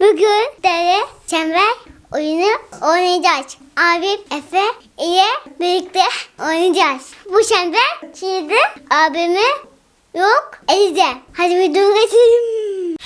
Bugün dere çember oyunu oynayacağız. Abim Efe ile birlikte oynayacağız. Bu çember şimdi abimi yok edeceğim. Hadi videoyu geçelim.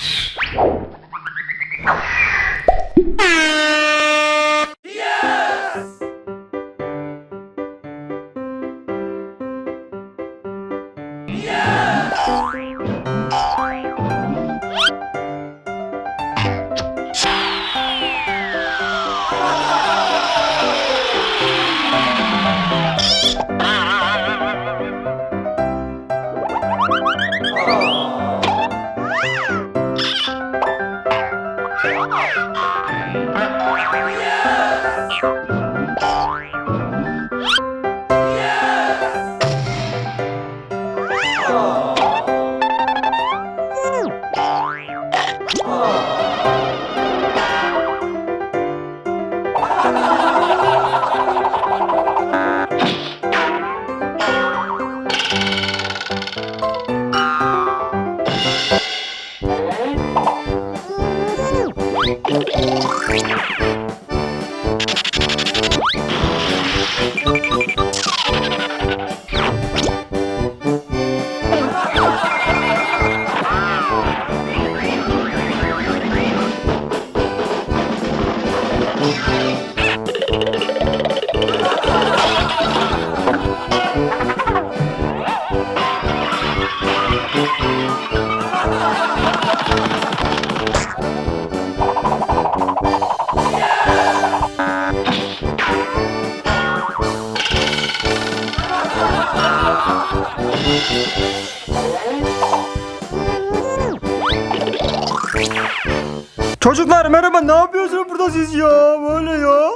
Çocuklar merhaba ne yapıyorsunuz burada siz ya böyle ya?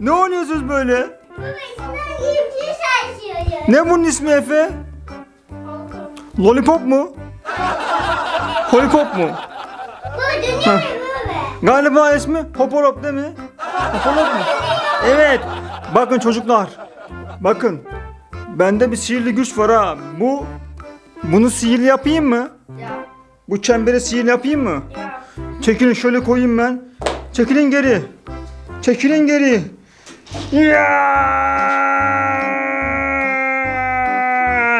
Ne oynuyorsunuz böyle? Ne bunun ismi Efe? Lollipop mu? Lollipop mu? Bu dünya baba? Galiba ismi Hopolop değil mi? Hopolop mu? Evet. Bakın çocuklar. Bakın. Bende bir sihirli güç var ha. Bu bunu sihirli yapayım mı? Bu çembere sihirli yapayım mı? Çekilin şöyle koyayım ben. Çekilin geri. Çekilin geri.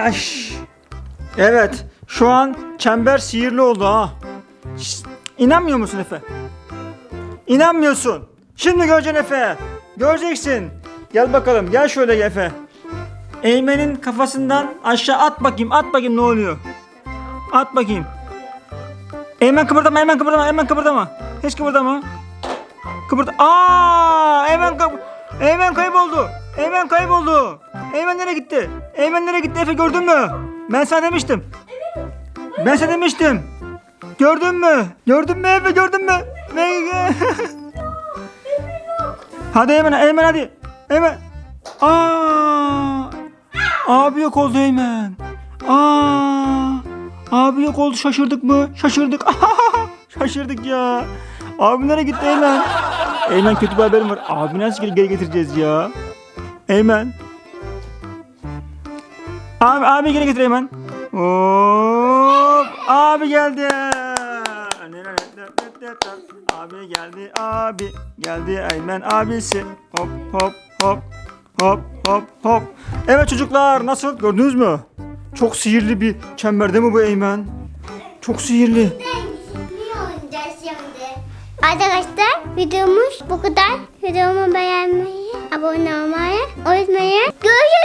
Yaş. Evet. Şu an çember sihirli oldu ha. Şşt, İnanmıyor musun Efe? İnanmıyorsun. Şimdi göreceksin Efe. Göreceksin. Gel bakalım. Gel şöyle Efe. Eymen'in kafasından aşağı at bakayım. At bakayım ne oluyor. At bakayım. Eymen kıpırdama, Eymen kıpırdama, Eymen kıpırdama. Hiç kıpırdama. Kıpırda. Aa! Eymen kayb Eymen kayboldu. Eymen kayboldu. Eymen nereye gitti? Eymen nereye gitti Efe gördün mü? Ben sana demiştim. Ben sana demiştim. Gördün mü? Gördün mü Efe gördün mü? Hadi Eymen, Eymen hadi. Eymen. Aa! Abi yok oldu Eymen. Aa! Abi yok oldu şaşırdık mı? Şaşırdık. şaşırdık ya. Abi nereye gitti Eymen? Eymen kötü bir haberim var. Abi nasıl geri, geri getireceğiz ya? Eymen. Abi, abi geri getir Eymen. Hop. Abi geldi. Abi geldi abi. Geldi Eymen abisi. Hop hop hop. Hop hop hop. Evet çocuklar nasıl gördünüz mü? Çok sihirli bir çember değil mi bu Eymen? Çok sihirli. Arkadaşlar videomuz bu kadar. Videomu beğenmeyi, abone olmayı unutmayın. Görüşürüz.